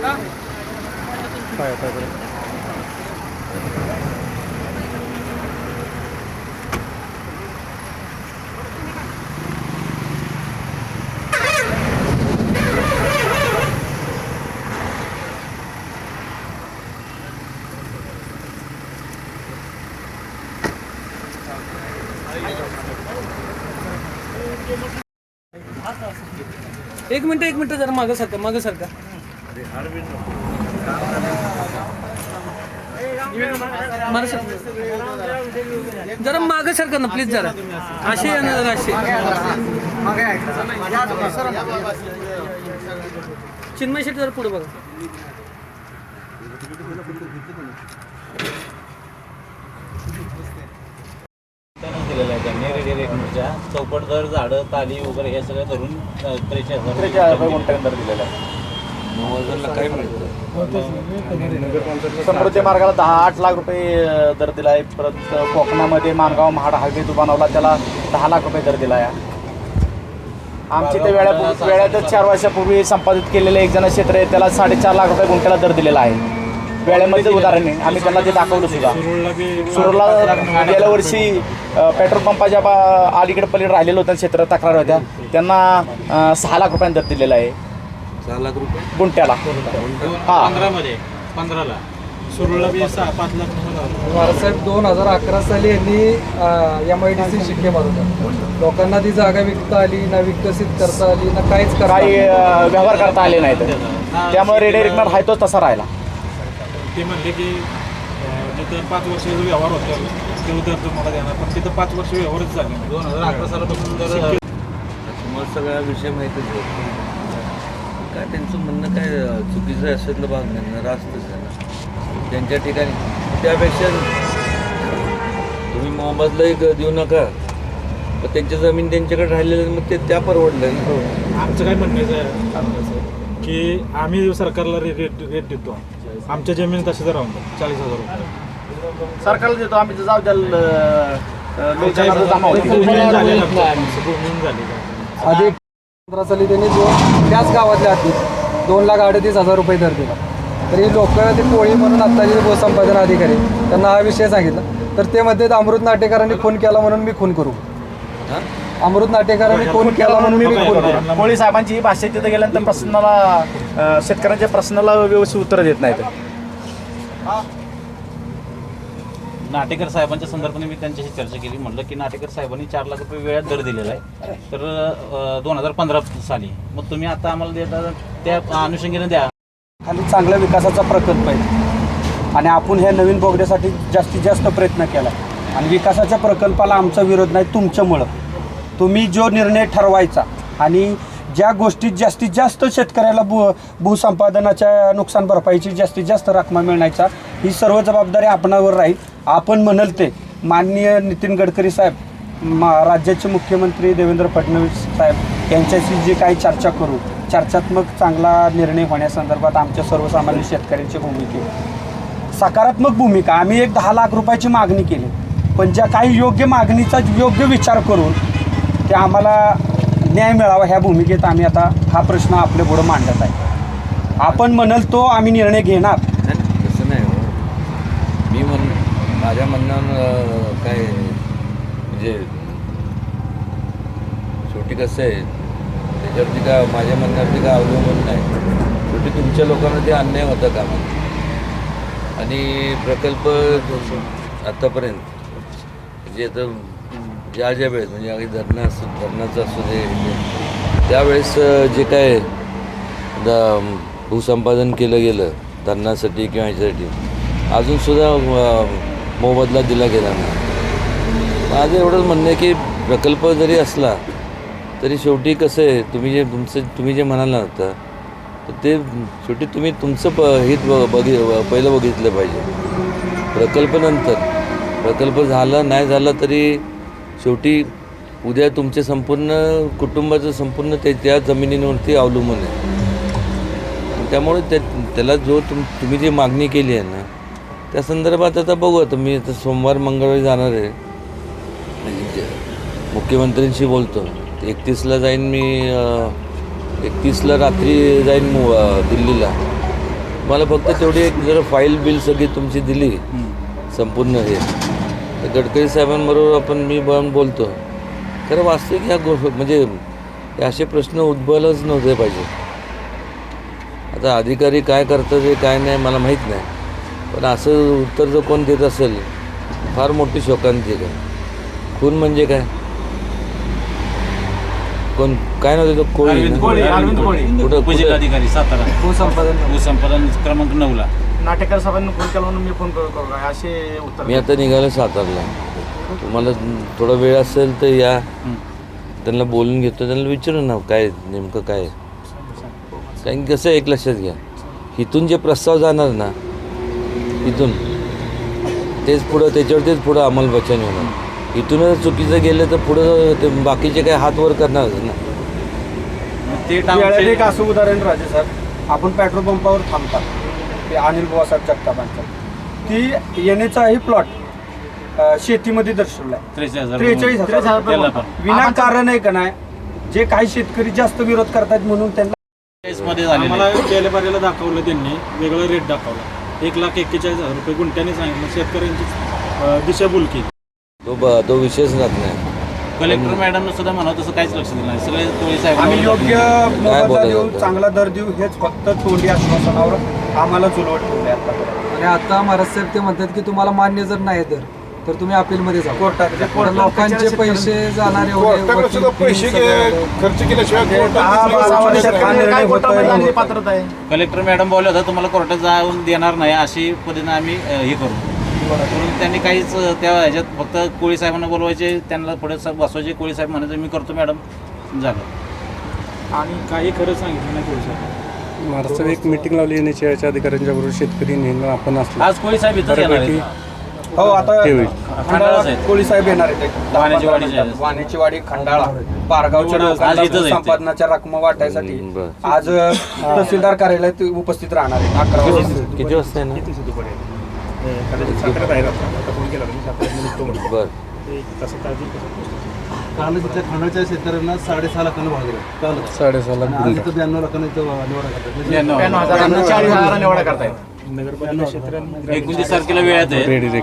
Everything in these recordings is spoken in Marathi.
पाय पाय बरं एक मिनट एक मिनट जरा मागं सरका मागं सरका मागं सरका. जरा मागं सरका ना प्लीज जरा. असे या ना जरा असे चिन्मय शेट्टी जरा पुढे बघा. त्यांना दिलेलं आहे त्यांनी रेडी रेटनुच्या चौपट दर झाडं ताली वगैरे हे सगळं धरून त्रेचाळीस हजार त्रेचाळीस रुपये गुंठ्याने दर दिलेला आहे काय मिळतं समृद्धी मार्गाला दहा आठ लाख रुपये दर दिला आहे परत कोकणामध्ये माणगाव महाड हायवे जो बनवला त्याला दहा लाख रुपये दर दिला आहे आमची ते वेळा वेळातच चार वर्षापूर्वी संपादित केलेलं एक जण क्षेत्र आहे त्याला साडेचार लाख रुपये गुंठ्याला दर दिलेला आहे. वेळेमध्ये उदाहरण आहे. आम्ही त्यांना ते दाखवलं सुद्धा. सुरूला गेल्या वर्षी पेट्रोल पंपाच्या बा- अलीकडे पलीकडे राहिलेलं होतं क्षेत्र तक्रार होत्या त्यांना सहा लाख रुपयांनी दर दिलेला आहे. सहा लाख रुपये? गुंठ्याला. हा. पंधरामध्ये. पंधराला. सुरुळला बी सहा पाच लाख रुपये बाळासाहेब दोन हजार अकरा साली यांनी एम आय डी सी शिक्के मारवलं लोकांना ती जागा विकता आली ना विकसित करता आली ना काहीच करता काही आली. अ, व्यवहार करता आले नाहीत. त्यामुळे रेडे रिकनर आहे तोच तसा राहिला. ते म्हणले की अं, जिथं पाच वर्ष व्यवहार होतो ते उद्या तुम्हाला देणार. पण तिथं पाच वर्ष व्यवहारच झाले दोन हजार अकरा सालापासून जर तुम्हाला सगळा विषय माहितीच आहे काय त्यांचं म्हणणं काय चुकीचं असेल भाग म्हणणं रास्तच आहे त्यांच्या ठिकाणी. त्यापेक्षा तुम्ही मोहम्मदला एक देऊ नका. पण त्यांची जमीन त्यांच्याकडे राहिलेली मग ते त्या परवडलं ना. आमचं काय म्हणण्याचं आहे की आम्ही सरकारला रेट रेट देतो. आमच्या जमीन तशाच राहून चाळीस हजार रुपये. सरकारला देतो आम्ही तर जाऊ द्या ल- पंधरा साली त्यांनी दोन त्याच गावातल्या आधी दोन लाख अडतीस हजार रुपये दर दिला. तरी लोक ते कोळी म्हणून आत्ताचे भूसंपादन अधिकारी त्यांना हा विषय सांगितला. तर ते मध्ये अमृत नाटेकरांनी खून केला म्हणून मी खून करू. अमृत नाटेकरांनी खून केला म्हणून मी खून करू. कोळी साहेबांची ही भाषा तिथे गेल्यानंतर प्रश्नाला अ, शेतकऱ्यांच्या प्रश्नाला व्यवस्थित उत्तर देत नाहीत. नाटेकर साहेबांच्या संदर्भाने मी त्यांच्याशी चर्चा केली. म्हटलं की नाटेकर साहेबांनी चार लाख रुपये वेळात दर दिलेला आहे. तर दोन हजार पंधरा साली. मग तुम्ही आता आम्हाला देता त्या अनुषंगाने द्या. खाली चांगल्या विकासाचा प्रकल्प आहे. आणि आपण ह्या नवीन बोगद्यासाठी जास्तीत जास्त प्रयत्न केला. आणि विकासाच्या प्रकल्पाला आमचा विरोध नाही तुमच्यामुळं. तुम्ही जो निर्णय ठरवायचा आणि ज्या गोष्टीत जास्तीत जास्त शेतकऱ्याला भू भूसंपादनाच्या नुकसान भरपाईची जास्तीत जास्त रकमा मिळण्याचा ही सर्व जबाबदारी आपणावर राहील. आपण म्हणाल ते. माननीय नितीन गडकरी साहेब मा राज्याचे मुख्यमंत्री देवेंद्र फडणवीस साहेब यांच्याशी जी काही चर्चा करू चर्चात्मक चांगला निर्णय होण्यासंदर्भात आमच्या सर्वसामान्य शेतकऱ्यांची भूमिका. सकारात्मक भूमिका. आम्ही एक दहा लाख रुपयाची मागणी केली. पण ज्या काही योग्य मागणीचा योग्य विचार करून ते आम्हाला न्याय मिळावा ह्या भूमिकेत आम्ही आता हा प्रश्न आपल्या पुढं मांडत आहे. आपण म्हणाल तो आम्ही निर्णय घेणार नाही तसं नाही हो मी म्हण माझ्या म्हणणं काय म्हणजे शेवटी कसं आहे त्याच्यावरती का माझ्या म्हणण्यावरती काय अवलंबून नाही. शेवटी तुमच्या लोकांना ते अन्याय होतं कामा आणि प्रकल्प आत्तापर्यंत जे म्हणजे आता ज्या ज्या वेळेस म्हणजे अगदी धरणं असू धरणाचं असू दे त्यावेळेस जे काय द भूसंपादन केलं गेलं धरणासाठी किंवा ह्याच्यासाठी अजूनसुद्धा मोबदला दिला गेला नाही. माझं एवढंच म्हणणं आहे की प्रकल्प जरी असला तरी शेवटी कसं आहे तुम्ही जे तुमचं तुम्ही जे म्हणाल ना तर ते शेवटी तुम्ही तुमचं प हित ब बघि पहिलं बघितलं पाहिजे. प्रकल्प नंतर प्रकल्प झाला नाही झाला तरी शेवटी उद्या तुमचे संपूर्ण कुटुंबाचं संपूर्ण ते त्या जमिनीवरती अवलंबून आहे. त्यामुळे त्या त्याला जो तुम तुम्ही जी मागणी केली आहे ना त्या संदर्भात आता बघू आता मी आता सोमवार मंगळवारी जाणार आहे. म्हणजे मुख्यमंत्र्यांशी बोलतो. एकतीसला जाईन मी एकतीसला रात्री जाईन मु दिल्लीला. मला फक्त तेवढी एक जर फाईल बिल सगळी तुमची दिली. संपूर्ण हे. तर गडकरी साहेबांबरोबर आपण मी पण बोलतो. खरं वास्तविक ह्या गो म्हणजे असे प्रश्न उद्भवलंच नव्हते पाहिजे. आता अधिकारी काय करतात हे काय नाही मला माहीत नाही. पण असं उत्तर जर कोण देत असेल फार मोठी शोकांतिक आहे खून म्हणजे काय? कोण? काय नव्हते तो कोळी अरविंद ना? कोळी. अरविंद कोळी. कुठं उपजिल्हा कुठं? अधिकारी सातारा. भूसंपादन. भूसंपादन क्रमांक नऊला. नाटेकर साहेबांनी फोन केला म्हणून मी फोन करू काय असे उत्तर. मी आता निघालो सातारला. तुम्हाला थोडा वेळ असेल तर या. त्यांना बोलून घेतो. त्यांना विचारू ना काय नेमकं काय आहे. कारण की कसं आहे, एक लक्षात घ्या. इथून जे प्रस्ताव जाणार ना इथून. तेच पुढं त्याच्यावर तेच पुढं अंमलबजावणी होणार. इथूनच चुकीचं गेलं तर पुढं ते बाकीचे काय हात वर करणार ना ते एक असं उदाहरण राजे साहेब. आपण पेट्रोल पंपावर थांबतात. ते अनिल बुवासाहेब जगतापांचं. ती येण्याचाही प्लॉट शेतीमध्ये दर्शवलाय. त्रेचाळीस विनाकारण आहे का नाही? जे काही शेतकरी जास्त विरोध करतात म्हणून त्यांना चाळीसमध्ये झालेले. आम्हाला गेल्या दाखवलं त्यांनी. वेगळा रेट दाखवला. एक लाख एक्केचाळीस हजार रुपये गुंठ्याने सांगितलं. शेतकऱ्यांची दिशाभूल केली तो ब तो विषयच राहत नाही. कलेक्टर मॅडम सुद्धा म्हणा तसं काहीच लक्ष दिलं नाही. सगळे तोळी साहेब आम्ही योग्य मोबदला देऊ? चांगला दर देऊ हेच फक्त तोंडी आश्वासनावर आम्हाला जुलवत ठेवले आतापर्यंत. आणि आता महाराज साहेब ते म्हणतात की तुम्हाला मान्य जर नाही तर. तर तुम्ही अपीलमध्ये जा. कोर्टात लोकांचे पैसे जाणार पैसे खर्च केल्याशिवाय दहा बारा वर्षात निर्णय काय होतोय? कोर्टामध्ये म्हणून. पात्रता आहे? कलेक्टर मॅडम बोलले होता तुम्हाला कोर्टात जाऊन देणार नाही अशी पद्धतीने आम्ही अं, हे करू. म्हणून त्यांनी काहीच अं, त्या ह्याच्यात फक्त कोळी साहेबांना बोलवायचे त्यांना पुढे बसवायचे कोळी साहेब म्हणायचे मी करतो मॅडम. झालं. आणि काही खरं सांगितलं नाही कोळी साहेब महाराष्ट्रात एक मिटिंग लावली एनएचआयच्या अधिकाऱ्यांच्या बरोबर शेतकरी नेहमी आपण असलो आज कोळी साहेब इथंच येणार आहेत. हो आता ते होईल. खंडाळाच आहेत. कोळी साहेब येणार आहेत. वाण्याची वाडी. आहे. वाण्याची वाडी खंडाळा पारगावच्या आज लोकांना इथंच आहे ते. संपादनाच्या रकमा वाटायसाठी हम्म, बरं. आज अ, तहसीलदार कार्यालयात उपस्थित राहणार आहे अकरा वाजता. किती वाजता आहे ना साताऱ्यात आहे आता आता फोन केला तुम्ही साताऱ्यात निघतो म्हणून. बरं. ते शेतकऱ्यांना साडेसहा लाखांना भाव दिला. काल साडेसहा लाख आणि आज इथं ब्याण्णव लाखांना इथं निवडा करतात. म्हणजे ब्याण्णव. हजारांना निवडा करतायत. नगरपालिका क्षेत्रात एकोणतीस तारखेला वेळात आहे. रेडी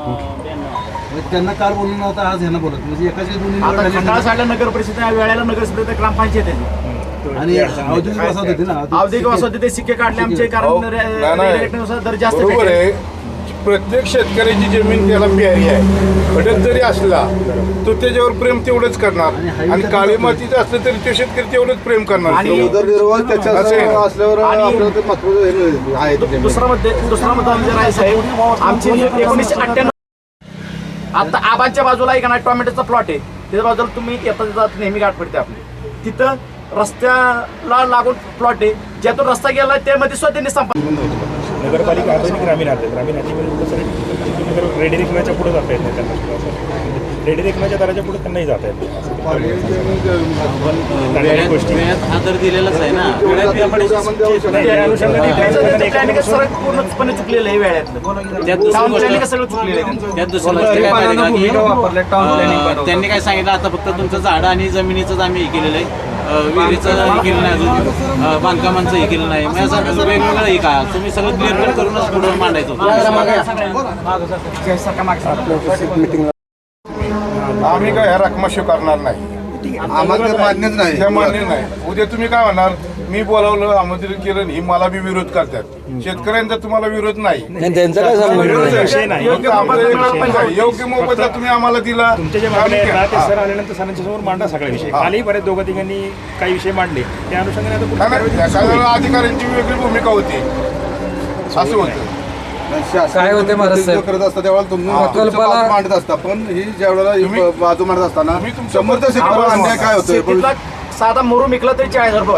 त्यांना काल बोलून नव्हतं आज ह्यांना बोलत. म्हणजे एकाचे दोन्ही आता साईडला नगर परिषद आहे, वेळेला नगर परिषद ग्रामपंचायत आहे आणि औद्योगिक वसाहत होती ना? औद्योगिक वसाहती ते सिक्के काढले आमचे कारण नाही, नाही. रेटनुसार दर जास्त बरोबर भेटेल. आहे. प्रत्येक शेतकऱ्याची जमीन त्याला प्यारी आहे. भटक जरी असला तो त्याच्यावर प्रेम तेवढंच करणार. आणि काळी मातीचं असलं तरी तो शेतकरी तेवढंच प्रेम करणार. उदरनिर्वाह त्याच्या. असल्यावर आणि- आपल्याला ते महत्त्वाचं आहे दु- दुसरा मध्ये दुसरा मुद्दा म्हणजे राय साहेब आमची एकोणीसशे अठ्ठ्याण्णव आता आबांच्या बाजूला एक ना टोमॅटोचा प्लॉट आहे. त्याच्या बाजूला तुम्ही येता जात नेहमी गाठ पडते आपली. तिथं रस्त्याला लागून प्लॉट आहे. ज्यातून रस्ता गेला त्यामध्ये सुद्धा त्यांनी संपर्क नगरपालिका आधुनिक ग्रामीण हात आहे ग्रामीण हातीमध्ये कसं रेडी रेखनाच्या पुढे जाता येत नाही त्यांना. रेडी रेखनाच्या दराच्या पुढे त्यांनाही जाता येत गोष्टी. हा दिलेलाच आहे ना. चुकलेलं आहे सगळं चुकलेलं. त्यांनी काय सांगितलं? आता फक्त तुमचं झाडं आणि जमिनीचंच आम्ही हे केलेलं आहे. विहिरीचं हे केलं नाही अजून अं, बांधकामांचं हे केलं नाही वेगवेगळं हे का? तुम्ही सगळं कट करूनच पुढे मांडायचं होतं. आम्ही काय ह्या रकमा स्वीकारणार नाही. आम्हाला तर मान्यच नाही. त्या मान्य नाही. उद्या तुम्ही काय म्हणणार मी बोलावलं आमंत्रित केलं ही मला बी विरोध करतात. शेतकऱ्यांचा तुम्हाला विरोध नाही. नाही त्यांचा काय संबंध विषय नाही. योग्य मोबदला योग्य मोबदला तुम्ही आम्हाला दिला. तुमच्या ज्या मागण्या आहेत ना ते सर आल्यानंतर सरांच्या समोर मांडा सगळा विषय. कालही बऱ्याच दोघं तिघांनी काही विषय मांडले. त्या अनुषंगाने आता नाही, नाही, कारवाई त्या काळाला अधिकाऱ्यांची वेगळी भूमिका होती. असं होतं. काय होते महाराज साहेब? करत असता त्यावेळेला तुम्ही प्रकल्पाला मांडत असता पण ही ज्या वेळेला बाजू मांडत असताना तुम्ही तुमचं शंभरच्या शेतकऱ्याला अन्याय काय होतोय? शेतीतला साधा मोरू विकला तरी चाळीस हजार रुपये